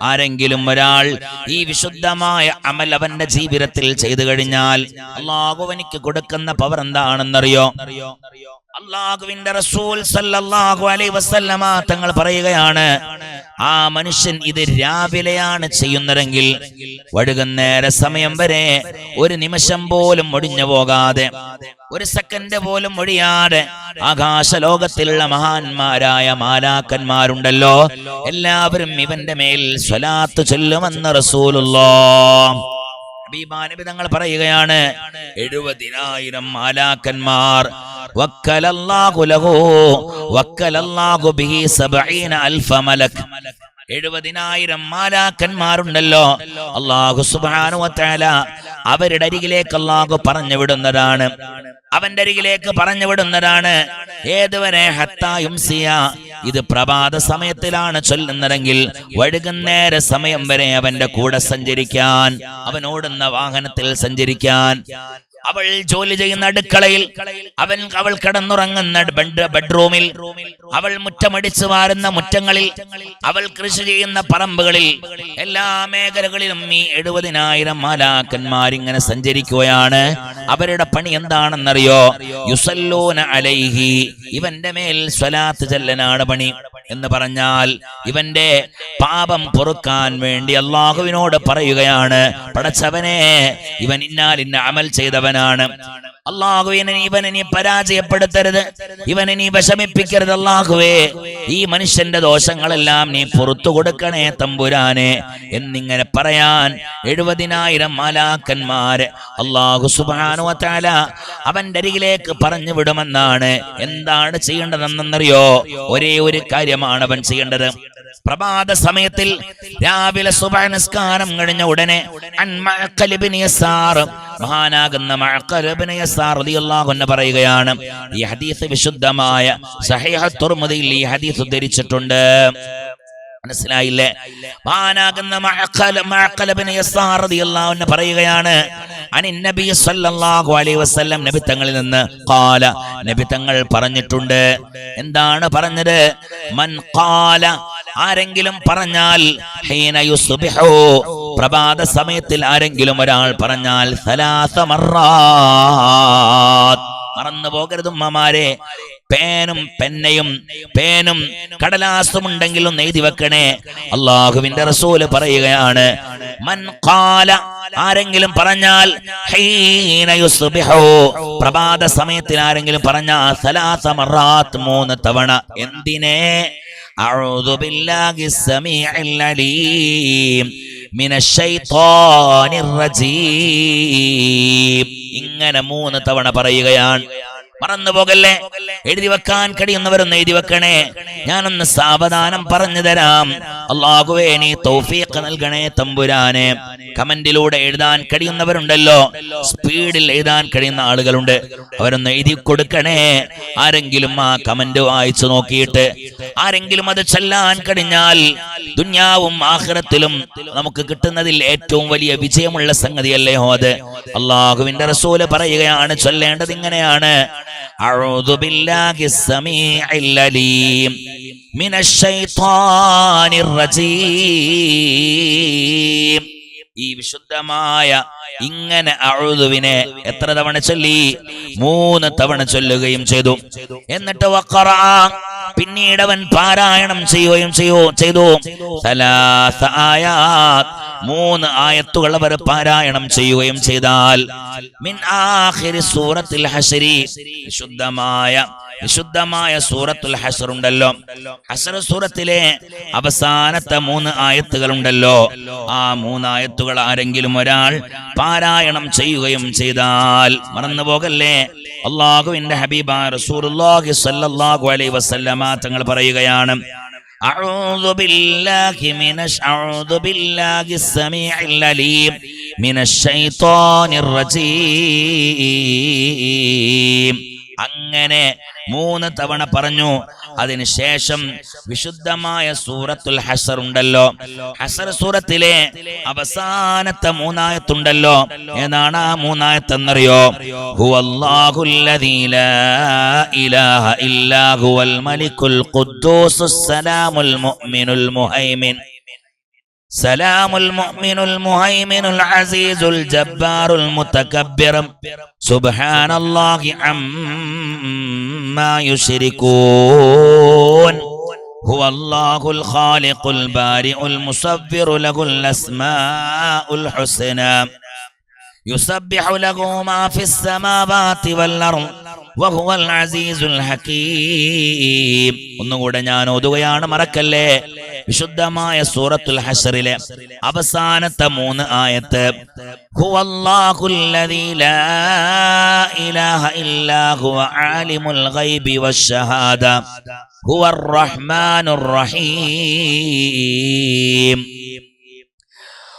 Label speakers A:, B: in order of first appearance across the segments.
A: ആരെങ്കിലും ഒരാൾ ഈ വിശുദ്ധമായ അമൽ അവന്റെ ജീവിതത്തിൽ ചെയ്തു കഴിഞ്ഞാൽ അള്ളാഹു എനിക്ക് കൊടുക്കുന്ന പവർ എന്താണെന്നറിയോ? അള്ളാഹുവിന്റെ റസൂൽ സല്ലല്ലാഹു അലൈഹി വസല്ലമ തങ്ങൾ പറയുകയാണ് ആ മനുഷ്യൻ ഇത് രാവിലെയാണ് ചെയ്യുന്നതെങ്കിൽ വഴുകുന്നേര സമയം വരെ ഒരു നിമിഷം പോലും ഒടിഞ്ഞു പോകാതെ ഒരു സെക്കൻഡ് പോലും ഒഴിയാതെ ആകാശ ലോകത്തിലുള്ള മഹാന്മാരായ മാലാക്കന്മാരുണ്ടല്ലോ. എല്ലാവരും ഇവന്റെ മേൽ സ്വലാത്ത് ചൊല്ലുമെന്ന് റസൂലുള്ളാ തങ്ങൾ പറയുകയാണ് എഴുപതിനായിരം മാലാക്കന്മാർ എഴുപതിനായിരം മാലാക്കന്മാരുണ്ടല്ലോ. അള്ളാഹു സുബാനു അവരുടെ അരികിലേക്ക് അള്ളാഹു പറഞ്ഞു വിടുന്നതാണ് അവന്റെ അരികിലേക്ക് പറഞ്ഞു വിടുന്നതാണ് ഏതുവരെ ഹത്തായുംസിയ ഇത് പ്രഭാത സമയത്തിലാണ് ചൊല്ലുന്നതെങ്കിൽ വഴുകുന്നേര സമയം വരെ അവന്റെ കൂടെ സഞ്ചരിക്കാൻ അവനോടുന്ന വാഹനത്തിൽ സഞ്ചരിക്കാൻ. അവൾ ജോലി ചെയ്യുന്ന അടുക്കളയിൽ അവൻ അവൾ കിടന്നുറങ്ങുന്ന ബെഡ്റൂമിൽ അവൾ മുറ്റമടിച്ചു വാരുന്ന മുറ്റങ്ങളിൽ അവൾ കൃഷി ചെയ്യുന്ന പറമ്പുകളിൽ എല്ലാ മേഖലകളിലും ഈ എഴുപതിനായിരം മാലാക്കന്മാരിങ്ങനെ സഞ്ചരിക്കുകയാണ്. അവരുടെ പണി എന്താണെന്നറിയോ? യുസല്ലോന അലൈഹി. ഇവന്റെ മേൽ സ്വലാത്ത് ചെല്ലനാണ് പണി. എന്ന് പറഞ്ഞാൽ ഇവന്റെ പാപം പൊറുക്കാൻ വേണ്ടി അള്ളാഹുവിനോട് പറയുകയാണ്. പടച്ചവനെ ഇവൻ ഇന്നാൽ ഇന്ന അമൽ ചെയ്തവനാണ്. അള്ളാഹുവിനെ ഇവനെ നീ പരാജയപ്പെടുത്തരുത്. ഇവനെ നീ വിഷമിപ്പിക്കരുത് അള്ളാഹുവേ. ഈ മനുഷ്യന്റെ ദോഷങ്ങളെല്ലാം നീ പുറത്തു കൊടുക്കണേ തമ്പുരാനെ. എന്നിങ്ങനെ പറയാൻ എഴുപതിനായിരം മാലാക്കന്മാര് അള്ളാഹു സുബാനുവത്താല അവന്റെ അരികിലേക്ക് പറഞ്ഞു വിടുമെന്നാണ്. എന്താണ് ചെയ്യേണ്ടതെന്നറിയോ? ഒരേ ഒരു കാര്യമാണ് അവൻ ചെയ്യേണ്ടത്. പ്രഭാത സമയത്തിൽ രാവിലെ സുബാനസ്കാരം കഴിഞ്ഞ ഉടനെ മഹാനാകുന്ന പറയുകയാണ് ഈ ഹദീസ് വിശുദ്ധമായ സഹേഹ തുർമുദിയിൽ ഈ ഹദീസ് ഉദ്ധരിച്ചിട്ടുണ്ട്. മനസ്സിലായില്ലേ. അൻഹു പറയുകയാണ് നബി സല്ലല്ലാഹു അലൈഹി വസല്ലം നബി തങ്ങളിൽ നിന്ന് ഖാല നബി തങ്ങൾ പറഞ്ഞിട്ടുണ്ട്. എന്താണ് പറഞ്ഞത്? മൻ ഖാല ആരെങ്കിലും പറഞ്ഞാൽ ഹീന യുസ്ബിഹു പ്രഭാത സമയത്തിൽ ആരെങ്കിലും ഒരാൾ പറഞ്ഞാൽ സലാസ മറന്നു പോകരുത് ഉമ്മമാരെ. പേനും പെന്നയും പേനും കടലാസും ഉണ്ടെങ്കിലും എഴുതി വെക്കണേ അള്ളാഹുവിന്റെ റസൂല് പറയുകയാണ് മൻ ഖാല ആരെങ്കിലും പറഞ്ഞാൽ ഹീന യുസ്ബിഹു പ്രഭാത സമയത്തിൽ ആരെങ്കിലും പറഞ്ഞാൽ സലാസ മറാത്ത് മൂന്ന് തവണ എന്തിനെ أعوذ بالله السميع العليم من الشيطان الرجيم ഇങ്ങനെ മൂന്ന് തവണ പറയുകയാണ് മറന്നു പോകല്ലേ? എഴുതി വെക്കാൻ കഴിയുന്നവരൊന്ന് എഴുതി വെക്കണേ. ഞാനൊന്ന് സാവധാനം പറഞ്ഞു തരാം. അള്ളാഹുവേ നീ തൗഫീഖ് നൽകണേ തമ്പുരാനെ. കമന്റിലൂടെ എഴുതാൻ കഴിയുന്നവരുണ്ടല്ലോ. സ്പീഡിൽ എഴുതാൻ കഴിയുന്ന ആളുകളുണ്ട്. അവരൊന്ന് എഴുതി കൊടുക്കണേ. ആരെങ്കിലും ആ കമന്റ് വായിച്ചു നോക്കിയിട്ട് ആരെങ്കിലും അത് ചെല്ലാൻ കഴിഞ്ഞാൽ ദുന്യാവും ആഹ്റത്തിലും നമുക്ക് കിട്ടുന്നതിൽ ഏറ്റവും വലിയ വിജയമുള്ള സംഗതിയല്ലേ അത്? അള്ളാഹുവിന്റെ റസൂൽ പറയുകയാണ് ചൊല്ലേണ്ടത് ഇങ്ങനെയാണ്. أعوذ بالله السميع العليم من الشيطان الرجيم ഈ വിശുദ്ധമായ ഇങ്ങനെ അഴുതുവിനെ എത്ര തവണ ചൊല്ലി? മൂന്ന് തവണ ചൊല്ലുകയും ചെയ്തു. എന്നിട്ട് വക്കറ പിന്നീട് അവൻ പാരായണം ചെയ്യുകയും ചെയ്യോ ചെയ്തു. മൂന്ന് ആയത്തുകൾ അവർ പാരായണം ചെയ്യുകയും ചെയ്താൽ മിൻ സൂറത്തിൽ ഹസരി വിശുദ്ധമായ വിശുദ്ധമായ സൂറത്തുൽ ഹസർ ഉണ്ടല്ലോ. ഹസർ സൂറത്തിലെ അവസാനത്തെ മൂന്ന് ആയത്തുകൾ ഉണ്ടല്ലോ. ആ മൂന്നായത്തുകൾ ആരെങ്കിലും ഒരാൾ പാരായണം ചെയ്യുകയും ചെയ്താൽ മറന്നു പോകല്ലേ അള്ളാഹുവിന്റെ ഹബീബ റസൂലുള്ളാഹി സ്വല്ലല്ലാഹു അലൈഹി വസല്ലമ തങ്ങൾ പറയുകയാണ് أعوذ بالله من الش- أعوذ بالله السميع العليم من الشيطان الرجيم അങ്ങനെ മൂന്ന് തവണ പറഞ്ഞു. അതിനുശേഷം വിശുദ്ധമായ സൂറത്തുൽ ഹസർ ഉണ്ടല്ലോ. ഹസർ സൂറത്തിലെ അവസാനത്തെ മൂന്നായത്തുണ്ടല്ലോ. ഏതാണ് ആ മൂന്നായത്തെന്നറിയോ? ഇലാഹ ഇല്ലാ ഹുവൽ മലിക്കുൽ മുഅ്മിനുൽ മുഹൈമിൻ. سلام المؤمن المهيمن العزيز الجبار المتكبر. سبحان الله عما يشركون. هو الله الخالق البارئ المصور له الأسماء الحسنى. يسبح له ما في السماوات والأرض. ഒന്നുകൂടെ ഞാൻ ഓതുകയാണ് മറക്കല്ലേ? വിശുദ്ധമായ സൂറത്തുൽ ഹഷറിലെ അവസാനത്തെ മൂന്ന് ആയത്ത്. ഹുവ റഹ്മാനുർ റഹീം.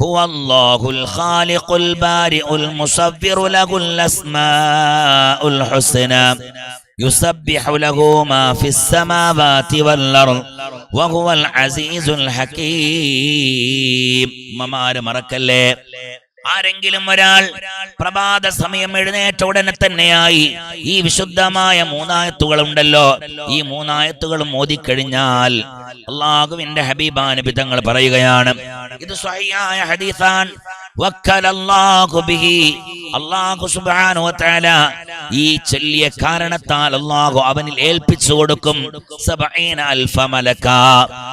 A: هو الله الخالق البارئ المصبر له الأسماء الحسنى يسبح له ما في السماوات والأرض وهو العزيز الحكيم. ممار مركلة ആരെങ്കിലും ഒരാൾ പ്രഭാത സമയം എഴുന്നേറ്റ ഉടനെ തന്നെയായി ഈ വിശുദ്ധമായ മൂന്നായത്തുകൾ ഉണ്ടല്ലോ ഈ മൂന്നായത്തുകളും ഓതിക്കഴിഞ്ഞാൽ അള്ളാഹുവിന്റെ ഹബീബാന് പിതങ്ങൾ പറയുകയാണ്. ഇത് സ്വഹിയായ ഹദീസാൻ അള്ളാഹു സുബ്ഹാനഹു വതആല ഈ ചൊല്ലിയ കാരണത്താൽ അള്ളാഹു അവനിൽ ഏൽപ്പിച്ചു കൊടുക്കും.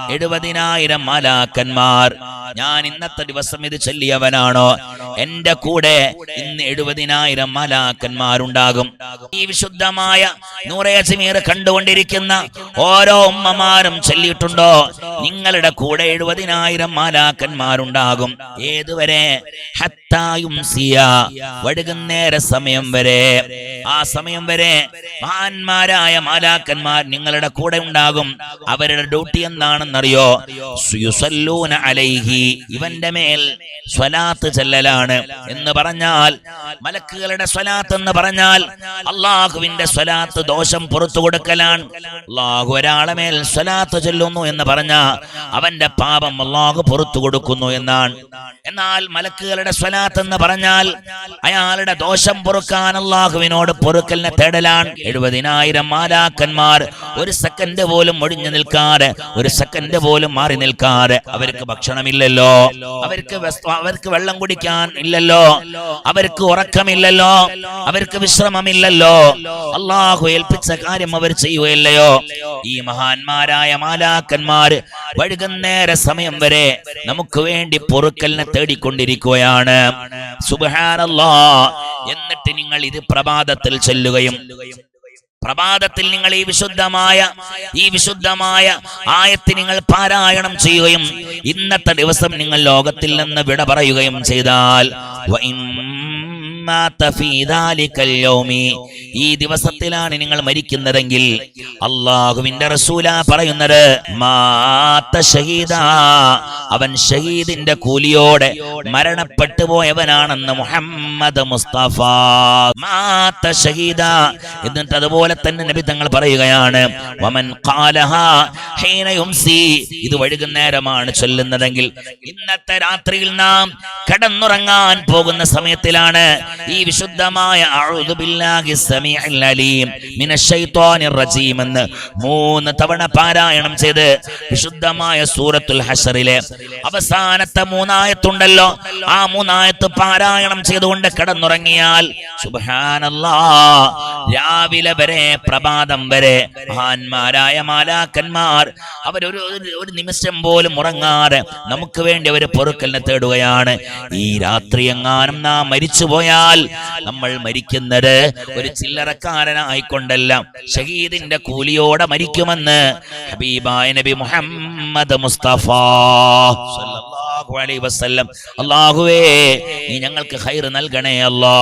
A: എഴുപതിനായിരം മലാക്കന്മാർ. ഞാൻ ഇന്നത്തെ ദിവസം ഇത് ചൊല്ലിയവനാണോ? എന്റെ കൂടെ ഇന്ന് എഴുപതിനായിരം മലാക്കന്മാരുണ്ടാകും. ഈ വിശുദ്ധമായ നൂറേസമീർ കണ്ടുകൊണ്ടിരിക്കുന്ന ഓരോ ഉമ്മമാരും ചൊല്ലിയിട്ടുണ്ടോ? നിങ്ങളുടെ കൂടെ എഴുപതിനായിരം മാലാക്കന്മാരുണ്ടാകും. ഏതുവരെ? ഹത്തായും സിയ വഴുകുന്നേര സമയം വരെ. ആ സമയം വരെ മഹാന്മാരായ മാലാക്കന്മാർ നിങ്ങളുടെ കൂടെ ഉണ്ടാകും. അവരുടെ ഡ്യൂട്ടി എന്താണെന്നറിയോ? സുയുസല്ലൂന അലൈഹി ഇവന്റെ മേൽ സ്വലാത്ത് ചെല്ലലാണ് എന്ന് പറഞ്ഞാൽ മലക്കുകളുടെ സ്വലാത്ത് എന്ന് പറഞ്ഞാൽ അള്ളാഹുവിന്റെ സ്വലാത്ത് ദോഷം പുറത്തു കൊടുക്കലാണ്. അള്ളാഹു ഒരാളെ മേൽ സ്വലാത്ത് ചെല്ലുന്നു എന്ന് പറഞ്ഞ അവന്റെ പാപം അള്ളാഹു പുറത്തു കൊടുക്കുന്നു എന്നാണ്. എന്നാൽ മലക്കുകളുടെ സ്വലാത്ത് എന്ന് പറഞ്ഞാൽ അയാളുടെ ദോഷം പൊറുക്കാൻ അള്ളാഹുവിനോട് പൊറുക്കലിനെ തേടലാൻ എഴുപതിനായിരം മാലാക്കന്മാർ ഒരു സെക്കൻഡ് പോലും ഒഴിഞ്ഞു നിൽക്കാറ് ഒരു സെക്കൻഡ് പോലും മാറി നിൽക്കാറ് അവർക്ക് ഭക്ഷണമില്ലല്ലോ. അവർക്ക് അവർക്ക് വെള്ളം കുടിക്കാൻ ഇല്ലല്ലോ. അവർക്ക് ഉറക്കമില്ലല്ലോ. അവർക്ക് വിശ്രമമില്ലല്ലോ. അള്ളാഹു ഏൽപ്പിച്ച കാര്യം അവർ ചെയ്യുകയല്ലയോ? ഈ മഹാന്മാരായ മാലാക്കന്മാര് വഴുകുന്നേര സമയം വരെ നമുക്ക് വേണ്ടി പൊറുക്കലിനെ തേടിക്കൊണ്ടിരിക്കുകയാണ്. സുബഹാനല്ലാ. എന്നിട്ട് നിങ്ങൾ ഇത് പ്രഭാതത്തിൽ ചൊല്ലുകയും പ്രഭാതത്തിൽ നിങ്ങൾ ഈ വിശുദ്ധമായ ഈ വിശുദ്ധമായ ആയത്ത് നിങ്ങൾ പാരായണം ചെയ്യുകയും ഇന്നത്തെ ദിവസം നിങ്ങൾ ലോകത്തിൽ നിന്ന് വിട പറയുകയും ചെയ്താൽ ഈ ദിവസത്തിലാണ് നിങ്ങൾ മരിക്കുന്നതെങ്കിൽ അള്ളാഹുവിന്റെ റസൂല പറയുന്നത് ഷഹീദ അവൻ ഷഹീദിന്റെ കൂലിയോടെ മരണപ്പെട്ടു പോയവനാണെന്ന് മുഹമ്മദ് മുസ്തഫ. മാത്ത ഷഹീദ. എന്നിട്ട് അതുപോലെ തന്നെ നബി തങ്ങൾ പറയുകയാണ് വമൻ യുംസി ഇത് വൈകുന്നേരമാണ് ചൊല്ലുന്നതെങ്കിൽ ഇന്നത്തെ രാത്രിയിൽ നാം കടന്നുറങ്ങാൻ പോകുന്ന സമയത്തിലാണ് ഈ വിശുദ്ധമായ എന്ന് മൂന്ന് തവണ പാരായണം ചെയ്ത് വിശുദ്ധമായ സൂറത്തുൽ ഹഷറിലെ അവസാനത്തെ മൂന്നായത്തുണ്ടല്ലോ. ആ മൂന്നായത്ത് പാരായണം ചെയ്തുകൊണ്ട് കടന്നുറങ്ങിയാൽ സുബാനല്ലാ രാവിലെ വരെ പ്രഭാതം വരെ മഹാന്മാരായ മാലാക്കന്മാർ അവരൊരു ഒരു- നിമിഷം പോലും ഉറങ്ങാതെ നമുക്ക് വേണ്ടി അവർ പൊറുക്കലിനെ തേടുകയാണ്. ഈ രാത്രി എങ്ങാനും നാം മരിച്ചു പോയാൽ നമ്മൾ മരിക്കുന്നത് ഒരു ചില്ലറക്കാരനായിക്കൊണ്ടല്ല ഷഹീദിന്റെ കൂലിയോടെ മരിക്കുമെന്ന് ഹബീബായ നബി മുഹമ്മദ് മുസ്തഫ വസല്ലം. അല്ലാഹുവേ നീ ഞങ്ങൾക്ക് ഹൈർ നൽകണേ അല്ലാ